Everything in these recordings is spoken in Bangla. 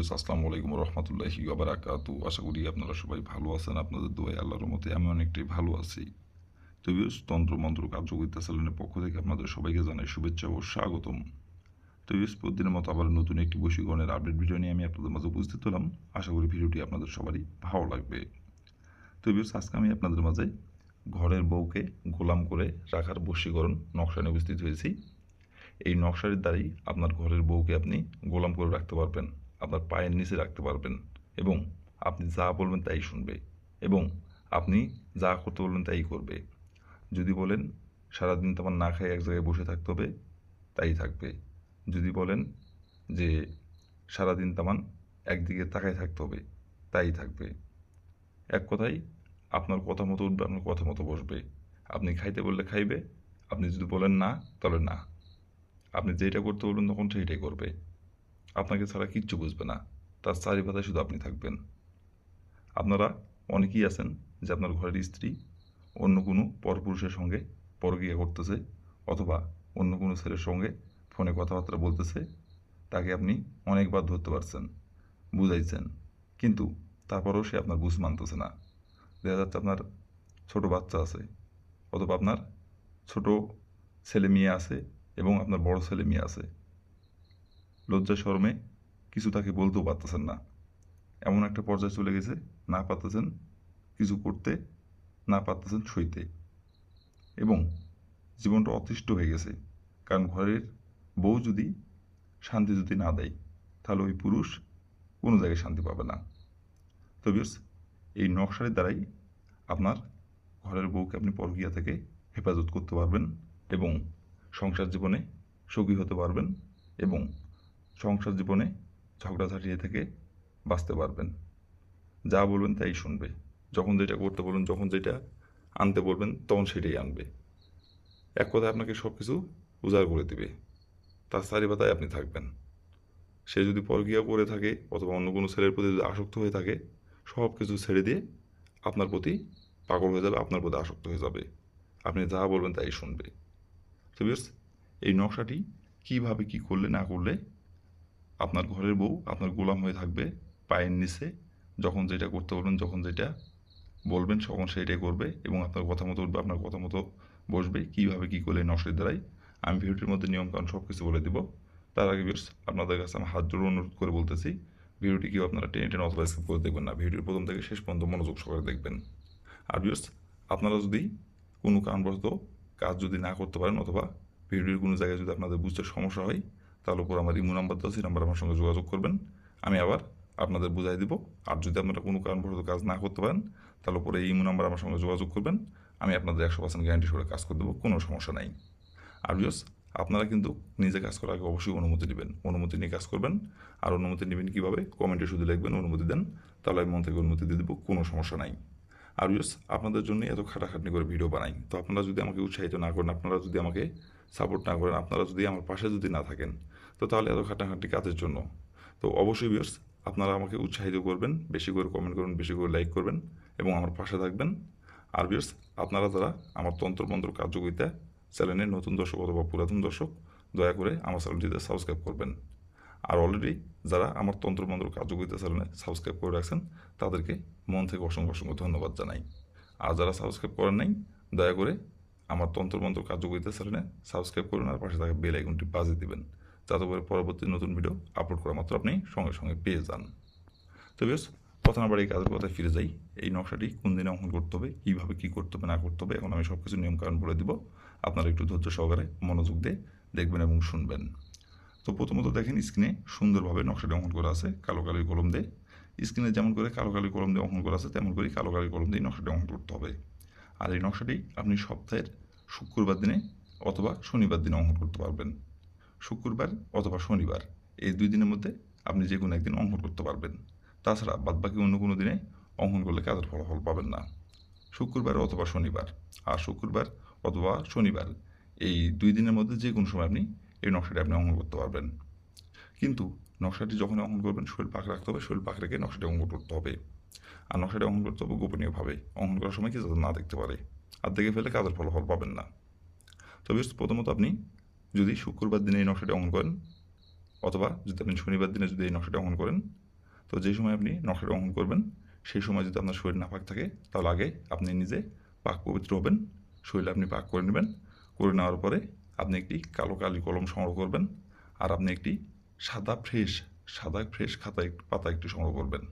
ভিউস আসসালামু আলাইকুম রহমতুল্লাহি বারাকাতু আশা করি আপনারা সবাই ভালো আছেন, আপনাদের দোয়াই আল্লাহর মতে আমি অনেকটাই ভালো আছি। তো ভিউস তন্ত্র মন্ত্র কার্যকরিতা চ্যানেলের পক্ষ থেকে আপনাদের সবাইকে জানাই শুভেচ্ছা ও স্বাগতম। তো ভিউস প্রতিদিনের মতো আবার নতুন একটি বৈশিকরণের আপডেট ভিডিও নিয়ে আমি আপনাদের মাঝে উপস্থিত হলাম। আশা করি ভিডিওটি আপনাদের সবারই ভালো লাগবে। তো ভিউস আজকে আমি আপনাদের মাঝে ঘরের বউকে গোলাম করে রাখার বশীকরণ নকশা নিয়ে উপস্থিত হয়েছি। এই নকশার দ্বারাই আপনার ঘরের বউকে আপনি গোলাম করে রাখতে পারবেন। আপনার পায়ের নিচে রাখতে পারবেন এবং আপনি যা বলবেন তাই শুনবে এবং আপনি যা করতে বলবেন তাই করবে। যদি বলেন, সারাদিন তোমার না খাই এক জায়গায় বসে থাকতে হবে, তাই থাকবে। যদি বলেন যে, সারাদিন তামান একদিকে তাকায় থাকতে হবে, তাই থাকবে। এক কথায়, আপনার কথা মতো উঠবে, আপনার কথা মতো বসবে। আপনি খাইতে বললে খাইবে, আপনি যদি বলেন না, তাহলে না। আপনি যেটা করতে বলবেন তখন সেইটাই করবে। আপনাকে ছাড়া কিচ্ছু বুঝবে না। তার চারি পাতায় শুধু আপনি থাকবেন। আপনারা অনেকেই আছেন যে আপনার ঘরের স্ত্রী অন্য কোনো পরপুরুষের সঙ্গে পরক্রিয়া করতেছে অথবা অন্য কোনো ছেলের সঙ্গে ফোনে কথাবার্তা বলতেছে। তাকে আপনি অনেকবার ধরতে পারছেন, বুঝাইছেন। কিন্তু তারপরেও সে আপনার বুঝ মানতেছে না। দেখা যাচ্ছে আপনার ছোট বাচ্চা আছে অথবা আপনার ছোট ছেলে মেয়ে আছে এবং আপনার বড় ছেলে মেয়ে আছে। লজ্জা শর্মে কিছু তাকে বলতেও পারতেছেন না। এমন একটা পর্যায়ে চলে গেছে, না পারতেছেন কিছু করতে, না পারতেছেন সইতে। এবং জীবনটা অতিষ্ঠ হয়ে গেছে, কারণ ঘরের বউ যদি শান্তি যদি না দেয়, তাহলে ওই পুরুষ কোনো জায়গায় শান্তি পাবে না। তো এই নকশারের দ্বারাই আপনার ঘরের বউকে আপনি পরকিয়া থেকে হেফাজত করতে পারবেন এবং সংসার জীবনে সুখী হতে পারবেন এবং সংসার জীবনে ঝগড়াঝাটিয়ে থেকে বাঁচতে পারবেন। যা বলবেন তাই শুনবে। যখন যেটা করতে বলবেন, যখন যেটা আনতে বলবেন, তখন সেটাই আনবে। এক কথায় আপনাকে সব কিছু উজাড় করে দিবে। তার চারি পাতায় আপনি থাকবেন। সে যদি পরকিয়া করে থাকে অথবা অন্য কোনো ছেলের প্রতি যদি আসক্ত হয়ে থাকে সব কিছু ছেড়ে দিয়ে আপনার প্রতি পাগল হয়ে যাবে, আপনার প্রতি আসক্ত হয়ে যাবে। আপনি যা বলবেন তাই শুনবে। তো এই নকশাটি কীভাবে কী করলে, না করলে আপনার ঘরের বউ, আপনার গোলাম হয়ে থাকবে পায়ের নিচে, যখন যেটা করতে বলবেন, যখন যেটা বলবেন তখন সেইটাই করবে এবং আপনার কথা মতো উঠবে, আপনার কথা মতো বসবে, কীভাবে কী করলে নকশার দ্বারাই। আমি ভিডিওটির মধ্যে নিয়মকানুন সব কিছু বলে দিব। তার আগে বিয়ার্স আপনাদের কাছে আমি হাত জোড়ে অনুরোধ করে বলতেছি, ভিডিওটি কেউ আপনারা টেনে টেনে অথবা স্কিপ করে দেখবেন না। ভিডিওর প্রথম থেকে শেষ পর্যন্ত মনোযোগ সহকারে দেখবেন। আর বিয়ার্স আপনারা যদি কোনো কারণবশত কাজ যদি না করতে পারেন অথবা ভিডিওর কোনো জায়গায় যদি আপনাদের বুঝতে সমস্যা হয় তাহলে উপর আমার ইমো নাম্বার দেওয়া সেই নাম্বার আমার সঙ্গে যোগাযোগ করবেন। আমি আবার আপনাদের বুঝাই দিব। আর যদি আপনারা কোনো কারণবশত কাজ না করতে পারেন তাহলে উপরে এই ইমো নাম্বার আমার সঙ্গে যোগাযোগ করবেন। আমি আপনাদের একশো পার্সেন্ট গ্যারান্টি করে কাজ করে দেবো, কোনো সমস্যা নাই। আর বিয়স আপনারা কিন্তু নিজে কাজ করার আগে অবশ্যই অনুমতি নেবেন। অনুমতি নিয়ে কাজ করবেন। আর অনুমতি নেবেন কীভাবে? কমেন্টে শুধু লিখবেন, অনুমতি দেন। তাহলে আমি মন থেকে অনুমতি দিয়ে দেবো, কোনো সমস্যা নাই। আর বিয়স আপনাদের জন্য এত খাটাখাটনি করে ভিডিও বানাই। তো আপনারা যদি আমাকে উৎসাহিত না করেন, আপনারা যদি আমাকে সাপোর্ট না করেন, আপনারা যদি আমার পাশে যদি না থাকেন, তো তাহলে এত খাটাখাটি কাজের জন্য। তো অবশ্যই বিয়স আপনারা আমাকে উৎসাহিত করবেন, বেশি করে কমেন্ট করবেন, বেশি করে লাইক করবেন এবং আমার পাশে থাকবেন। আর বিয়স আপনারা যারা আমার তন্ত্রমন্ত্র কার্যকরিতা চ্যানেলের নতুন দর্শক অথবা পুরাতন দর্শক, দয়া করে আমার চ্যানেলটিতে সাবস্ক্রাইব করবেন। আর অলরেডি যারা আমার তন্ত্রমন্ত্র কার্যকরিতা চ্যানেলে সাবস্ক্রাইব করে রাখছেন, তাদেরকে মন থেকে অসংখ্য অসংখ্য ধন্যবাদ জানাই। আর যারা সাবস্ক্রাইব করেন নাই, দয়া করে আমার তন্ত্রমন্ত্র কার্যকরিতা চ্যানেলে সাবস্ক্রাইব করুন আর পাশে থাকা বেল আইকনটি বাজিয়ে দিবেন, যাতে করে পরবর্তী নতুন ভিডিও আপলোড করা মাত্র আপনি সঙ্গে সঙ্গে পেয়ে যান। তো বেশ কথা না বাড়ি কাজের কথায় ফিরে যাই। এই নকশাটি কোন দিনে অঙ্কন করতে হবে, কীভাবে কী করতে হবে, না করতে হবে, এখন আমি সব কিছু নিয়মকানুন বলে দিব। আপনারা একটু ধৈর্য সহকারে মনোযোগ দিয়ে দেখবেন এবং শুনবেন। তো প্রথমত দেখেন স্ক্রিনে সুন্দরভাবে নকশাটি অঙ্কন করা আছে, কালো কালি কলম দিয়ে। স্ক্রিনে যেমন করে কালো কালি কলম দিয়ে অঙ্কন করা আছে, তেমন করে কালো কালির কলম দিয়ে নকশাটি অঙ্কন করতে হবে। আর এই নকশাটি আপনি সপ্তাহের শুক্রবার দিনে অথবা শনিবার দিনে অঙ্কন করতে পারবেন। শুক্রবার অথবা শনিবার, এই দুই দিনের মধ্যে আপনি যে কোনো একদিন অঙ্কন করতে পারবেন। তাছাড়া বাদবাকি অন্য কোনো দিনে অঙ্কন করলে কাজের ফলাফল পাবেন না। শুক্রবার অথবা শনিবার, আর শুক্রবার অথবা শনিবার, এই দুই দিনের মধ্যে যে কোনো সময় আপনি এই নকশাটি আপনি অঙ্কন করতে পারবেন। কিন্তু নকশাটি যখন অঙ্কন করবেন, শরীর পাক রাখতে হবে, শরীর পাক রেখে নকশাটি অঙ্কন করতে হবে। আর নকশাটি অঙ্কন করতে হবে গোপনীয়ভাবে। অঙ্কন করার সময় কি যাতে না দেখতে পারে। আর দেখে ফেলে কাজের ফলাফল পাবেন না। তবে প্রথমত আপনি যদি শুক্রবার দিনে এই নকশাটি অঙ্কন করেন, অথবা যদি আপনি শনিবার দিনে যদি এই নকশাটি অঙ্কন করেন, তো যে সময় আপনি নকশাটা অঙ্কন করবেন, সেই সময় যদি আপনার শরীর নাপাক থাকে, তাহলে আগে আপনি নিজে পাক পবিত্র হবেন, শরীরে আপনি পাক করে নেবেন, করে নেওয়ার পরে আপনি একটি কালো কালি কলম সংগ্রহ করবেন আর আপনি একটি সাদা ফ্রেশ সাদা ফ্রেশ খাতা একটু পাতা একটু সংগ্রহ করবেন।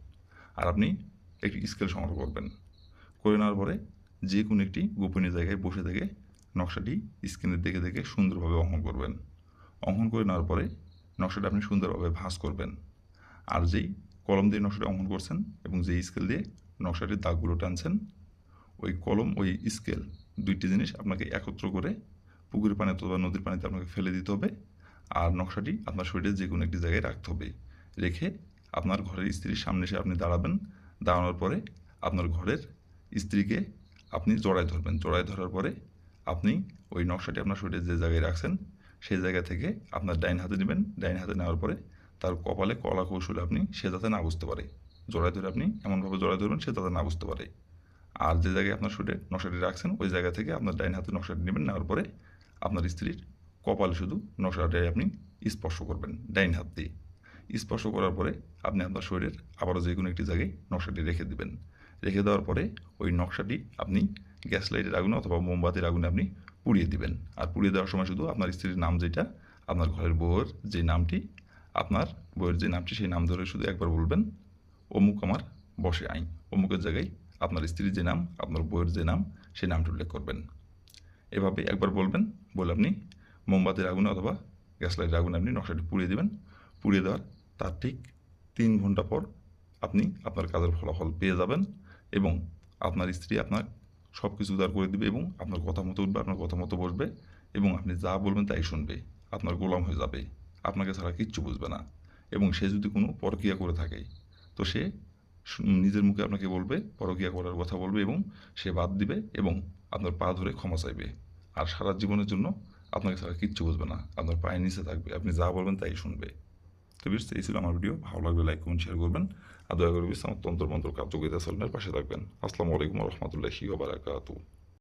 আর আপনি একটি স্কেল সংগ্রহ করবেন। করে নেওয়ার পরে যে কোনো একটি গোপনীয় জায়গায় বসে থেকে নকশাটি স্ক্রিনের দেখে দেখে সুন্দরভাবে অঙ্কন করবেন। অঙ্কন করে নেওয়ার পরে নকশাটা আপনি সুন্দরভাবে ভাঁজ করবেন। আর যেই কলম দিয়ে নকশাটা অঙ্কন করছেন এবং যেই স্কেল দিয়ে নকশাটির দাগগুলো টানছেন, ওই কলম, ওই স্কেল দুইটি জিনিস আপনাকে একত্র করে পুকুরের পানি অথবা নদীর পানিতে আপনাকে ফেলে দিতে হবে আর নকশাটি আপনার শরীরে যে কোনো একটি জায়গায় রাখতে হবে। রেখে আপনার ঘরের স্ত্রীর সামনে এসে আপনি দাঁড়াবেন। দাঁড়ানোর পরে আপনার ঘরের স্ত্রীকে আপনি জড়ায় ধরবেন। জড়ায় ধরার পরে আপনি ওই নকশাটি আপনার শরীরে যে জায়গায় রাখছেন, সেই জায়গা থেকে আপনার ডাইন হাতে নেবেন। ডাইন হাতে নেওয়ার পরে তার কপালে কলা কৌশলে আপনি সে যাতে না বুঝতে পারে। জড়ায় ধরে আপনি এমনভাবে জড়ায় ধরবেন, সে যাতে না বুঝতে পারে। আর যে জায়গায় আপনার শরীরে নকশাটি রাখছেন, ওই জায়গা থেকে আপনার ডাইন হাতে নকশাটি নেবেন। নেওয়ার পরে আপনার স্ত্রীর কপালে শুধু নকশাটাই আপনি স্পর্শ করবেন, ডাইন হাত দিয়ে। স্পর্শ করার পরে আপনি আপনার শরীরের আবারও যে কোনো একটি জায়গায় নকশাটি রেখে দিবেন। রেখে দেওয়ার পরে ওই নকশাটি আপনি গ্যাস লাইটের আগুনে অথবা মোমবাতির আগুনে আপনি পুড়িয়ে দিবেন। আর পুড়িয়ে দেওয়ার সময় শুধু আপনার স্ত্রীর নাম যেটা, আপনার ঘরের বউয়ের যে নামটি, আপনার বউয়ের যে নামটি সেই নাম ধরে শুধু একবার বলবেন, অমুক আমার বসে আইন। অমুকের জায়গায় আপনার স্ত্রীর যে নাম, আপনার বউয়ের যে নাম, সেই নামটি উল্লেখ করবেন। এভাবে একবার বলবেন, বলে আপনি মোমবাতির আগুনে অথবা গ্যাস লাইটের আগুনে আপনি নকশাটি পুড়িয়ে দেবেন। পুড়িয়ে দেওয়ার তার ঠিক তিন ঘণ্টা পর আপনি আপনার কাজের ফলাফল পেয়ে যাবেন এবং আপনার স্ত্রী আপনার সব কিছু উদার করে দিবে এবং আপনার কথা মতো উঠবে, আপনার কথা মতো বসবে এবং আপনি যা বলবেন তাই শুনবে। আপনার গোলাম হয়ে যাবে, আপনাকে ছাড়া কিচ্ছু বুঝবে না এবং সে যদি কোনো পরক্রিয়া করে থাকে, তো সে নিজের মুখে আপনাকে বলবে পরক্রিয়া করার কথা বলবে এবং সে বাদ দিবে এবং আপনার পা ধরে ক্ষমা চাইবে। আর সারা জীবনের জন্য আপনাকে ছাড়া কিচ্ছু বুঝবে না। আপনার পায়ের নিচে থাকবে। আপনি যা বলবেন তাই শুনবে। তো বিশ এই ছিল আমার ভিডিও। ভালো লাগবে লাইক কমেন্ট শেয়ার করবেন। আর দয়া করে বিশ আমার তন্ত্র মন্ত্র কার্যকরিতা চ্যানেলের পাশে থাকবেন। আসসালামু আলাইকুম রহমতুল্লাহি ওবারাকাতু